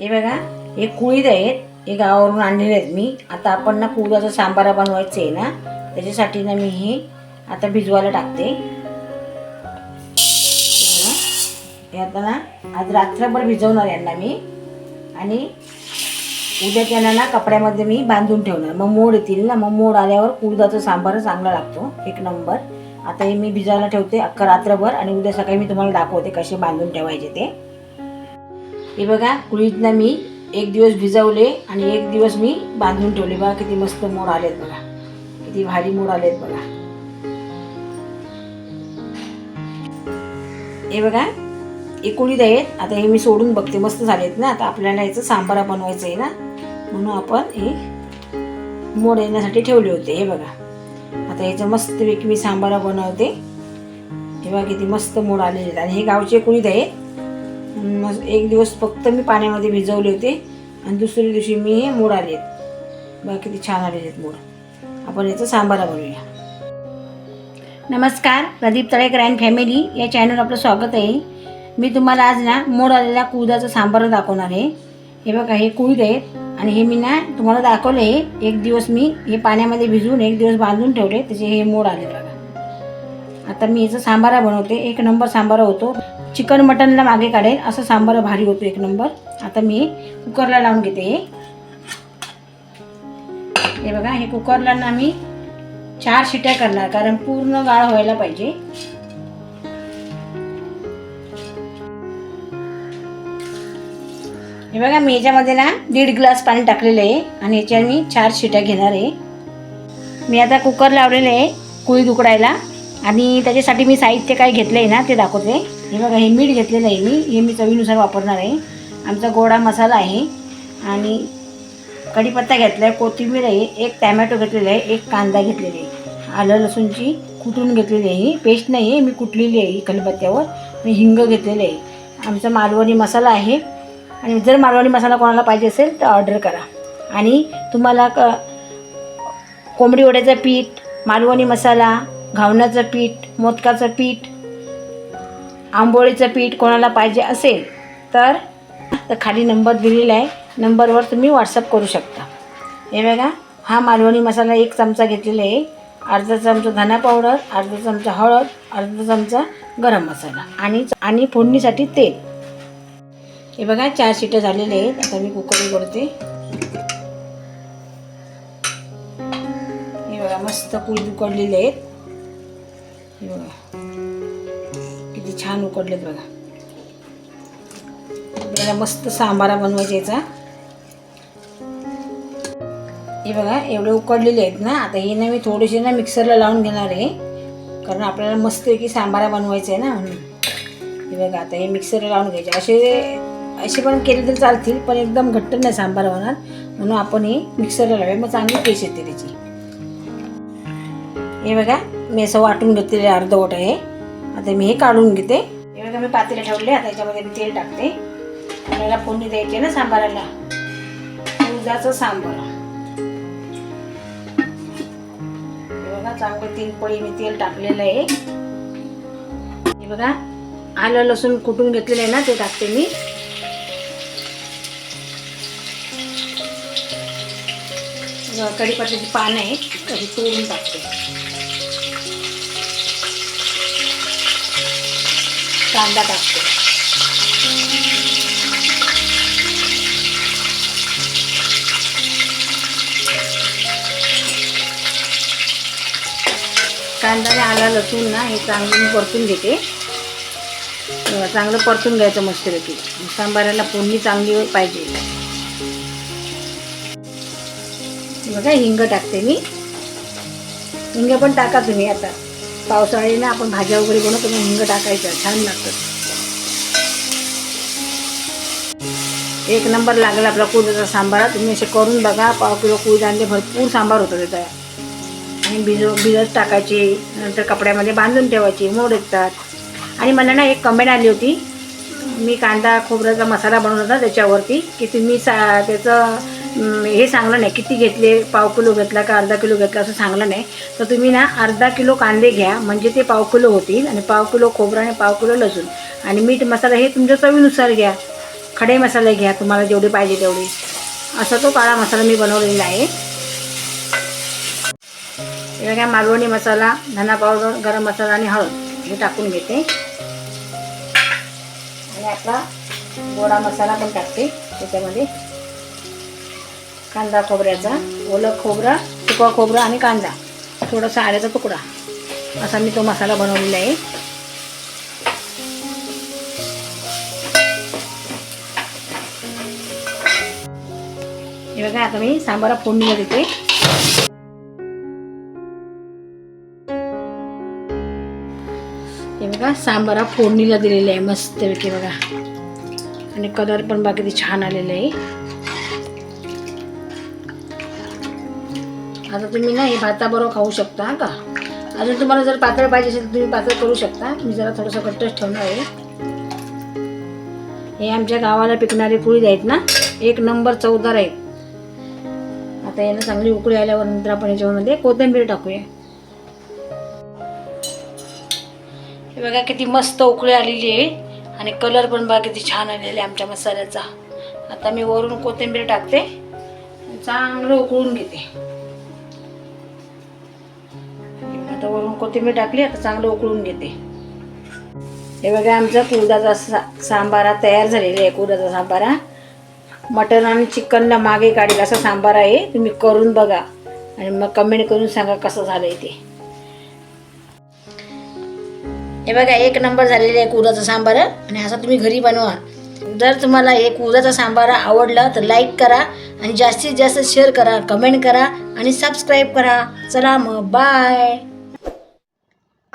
हे बघा हे कुळीद आहेत. हे गावावरून आणलेले आहेत मी. आता आपण ना कुळदाचा सांबारा बनवायचं आहे ना. त्याच्यासाठी ना मी हे आता भिजवायला टाकते. हे आता ना आज रात्रभर भिजवणार यांना मी. आणि उद्या त्यांना ना कपड्यामध्ये मी बांधून ठेवणार. मग मोड येतील ना. मग मोड आल्यावर कुळदाचा सांबार चांगला लागतो. एक नंबर. आता हे मी भिजायला ठेवते अख्खा रात्रभर. आणि उद्या सकाळी मी तुम्हाला दाखवते कसे बांधून ठेवायचे ते. हे बघा कुळीतना मी एक दिवस भिजवले आणि एक दिवस मी बांधून ठेवले. बघा किती मस्त मोड आलेत बघा. किती भारी मोड आलेत बघा. हे बघा हे आहेत. आता हे मी सोडून बघते. मस्त झालेत ना. आता आपल्याला याचं सांबारा बनवायचं आहे ना. म्हणून आपण हे मोड येण्यासाठी ठेवले होते. हे बघा. आता याचं मस्तपैकी मी सांबारा बनवते. हे बघा किती मस्त मोड आलेले आहेत. आणि हे गावचे कुळीत आहेत. मग एक दिवस फक्त मी पाण्यामध्ये भिजवले होते आणि दुसऱ्या दिवशी मी हे मोड आले आहेत. बघा किती छान आलेले आहेत मोड. आपण याचं सांबारा बनवूया. नमस्कार प्रदीप तळेकर अँड फॅमिली या चॅनलवर आपलं स्वागत आहे. मी तुम्हाला आज ना मोड आलेल्या कुळदाचं सांबार दाखवणार आहे. हे बघा हे कुळीद आहेत आणि हे मी ना तुम्हाला दाखवलं आहे एक दिवस मी हे पाण्यामध्ये भिजवून एक दिवस बांधून ठेवले त्याचे हे मोड आले बघा. आता मी याचं सांबारा बनवते. एक नंबर सांबारा होतो. चिकन मटनला मागे काढेल असं सांबारा भारी होतो एक नंबर. आता मी कुकरला लावून घेते हे. हे बघा हे कुकरला ना मी चार शिट्या करणार कारण पूर्ण गाळ व्हायला पाहिजे. हे बघा मी याच्यामध्ये ना दीड ग्लास पाणी टाकलेलं आहे आणि याच्यावर मी चार शिट्या घेणार आहे. मी आता कुकर लावलेलं आहे कुळीत उकडायला. आणि त्याच्यासाठी मी साहित्य काय घेतलं आहे ना ते दाखवते. हे बघा हे मीठ घेतलेलं आहे मी. हे मी चवीनुसार वापरणार आहे. आमचा गोडा मसाला आहे. आणि कढीपत्ता घेतला आहे कोथिंबीर आहे एक टॅमॅटो घेतलेला आहे एक कांदा घेतलेला आहे. आलं लसूणची कुटून घेतलेली आहे. ही पेस्ट नाही आहे मी कुटलेली आहे ही कढीपत्त्यावर. आणि हिंग घेतलेलं आहे. आमचा मालवणी मसाला आहे. आणि जर मालवणी मसाला कोणाला पाहिजे असेल तर ऑर्डर करा. आणि तुम्हाला क कोंबडी वड्याचं पीठ मालवणी मसाला घावण्याचं पीठ मोदकाचं पीठ आंबोळीचं पीठ कोणाला पाहिजे असेल तर तर खाली नंबर दिलेला आहे. नंबरवर तुम्ही व्हॉट्सअप करू शकता. हे बघा हा मालवणी मसाला एक चमचा घेतलेला आहे. अर्धा चमचा धना पावडर अर्धा चमचा हळद अर्धा चमचा गरम मसाला आणि आणि फोडणीसाठी तेल. हे बघा चार शिटं झालेले आहेत. आता मी कुकर उघडते हे बघा मस्त कुळी उकडलेले आहेत. हे बघा किती छान उकडलेत बघा. आपल्याला मस्त सांबारा बनवायचा याचा. हे बघा एवढे उकडलेले आहेत ना आता हे ना मी थोडेसे ना मिक्सरला लावून घेणार आहे. कारण आपल्याला मस्त की सांबारा बनवायचा आहे ना म्हणून. हे बघा आता हे मिक्सरला लावून घ्यायचे. असे असे पण केले तरी चालतील पण एकदम घट्ट नाही सांबार होणार. म्हणून आपण हे मिक्सरला लावूया. मग चांगली टेस्ट येते त्याची. हे बघा मी असं वाटून घेतलेले अर्धवट आहे. आता मी हे काढून घेते. एवढं बघा मी पातेले ठेवले. आता याच्यामध्ये मी तेल टाकते. आपल्याला फोडणी द्यायची ना सांबाराला. दुधाचं सांबार. बघा चांगलं तीन पळी मी तेल टाकलेलं आहे. हे बघा आलं लसूण कुटून घेतलेलं आहे ना ते टाकते मी. कढीपत्त्याची पानं आहे कधी तोडून टाकते. कांदा टाकते कांदा आला लसूण ना हे चांगलं मी परतून घेते. चांगलं परतून घ्यायचं मस्तपैकी. सांबाराला फोडणी चांगली पाहिजे. बघा हिंग टाकते मी. हिंग पण टाका तुम्ही आता. पावसाळी ना आपण भाज्या वगैरे बनवतो ना हिंग टाकायचं छान लागतं. एक नंबर लागला आपला कुळदाचा सांबार. तुम्ही असे करून बघा पाव किलो कुळद आणले भरपूर सांबार होतं त्याचा. आणि भिजव भिजत टाकायचे नंतर कपड्यामध्ये बांधून ठेवायचे मोड येतात. आणि मला ना एक कमेंट आली होती. मी कांदा खोबऱ्याचा मसाला बनवला होता त्याच्यावरती की तुम्ही सा त्याचं हे सांगलं नाही. किती घेतले? पाव किलो घेतला का अर्धा किलो घेतला असं सांगलं नाही. तर तुम्ही ना अर्धा किलो कांदे घ्या. म्हणजे ते पाव किलो होतील आणि पाव किलो खोबरं आणि पाव किलो लसूण. आणि मीठ मसाला हे तुमच्या चवीनुसार घ्या. खडे मसाले घ्या. तुम्हाला जेवढे पाहिजे तेवढे. असा तो काळा मसाला मी बनवलेला आहे. वेगळ्या मालवणी मसाला धना पावडर गरम मसाला आणि हळद. हे टाकून घेते. आणि आपला गोडा मसाला पण टाकते त्याच्यामध्ये. कांदा खोबऱ्याचा. ओलं खोबरं सुका खोबरं आणि कांदा. थोडासा आल्याचा तुकडा. असा मी तो मसाला बनवलेला आहे. हे बघा आता मी सांबारा फोडणीला देते. हे बघा सांबारा फोडणीला दिलेला आहे. मस्तपैकी बघा. आणि कलर पण बाकी छान आलेला आहे. आता तुम्ही ना हे भाताबरोबर खाऊ शकता का? अजून तुम्हाला जर पातळ पाहिजे असेल तर तुम्ही पातळ करू शकता. मी जरा थोडंसं घट्टच ठेवणार आहे. हे आमच्या गावाला पिकणारे कुळीद आहेत ना एक नंबर चवदार आहेत. आता यानं चांगली उकळी आल्यावर नंतर आपण याच्यामध्ये कोथिंबीर टाकूया. हे बघा किती मस्त उकळी आलेली आहे आणि कलर पण बघा किती छान आलेला आहे आमच्या मसाल्याचा. आता मी वरून कोथिंबीर टाकते चांगलं उकळून घेते. कोथिंबीर टाकली आता चांगलं उकळून घेते. हे बघा आमचा कुर्दाचा सा सांबारा तयार झालेला आहे कुर्दाचा सांबारा मटन आणि चिकनला मागे काढेल असा सांबार आहे तुम्ही करून बघा. आणि मग कमेंट करून सांगा कसं झालं आहे ते. हे बघा एक नंबर झालेला आहे कुर्दाचा सांबार आणि असा तुम्ही घरी बनवा. जर तुम्हाला हे कुर्दाचा सांबार आवडला तर लाईक करा आणि जास्तीत जास्त शेअर करा कमेंट करा आणि सबस्क्राईब करा. चला मग बाय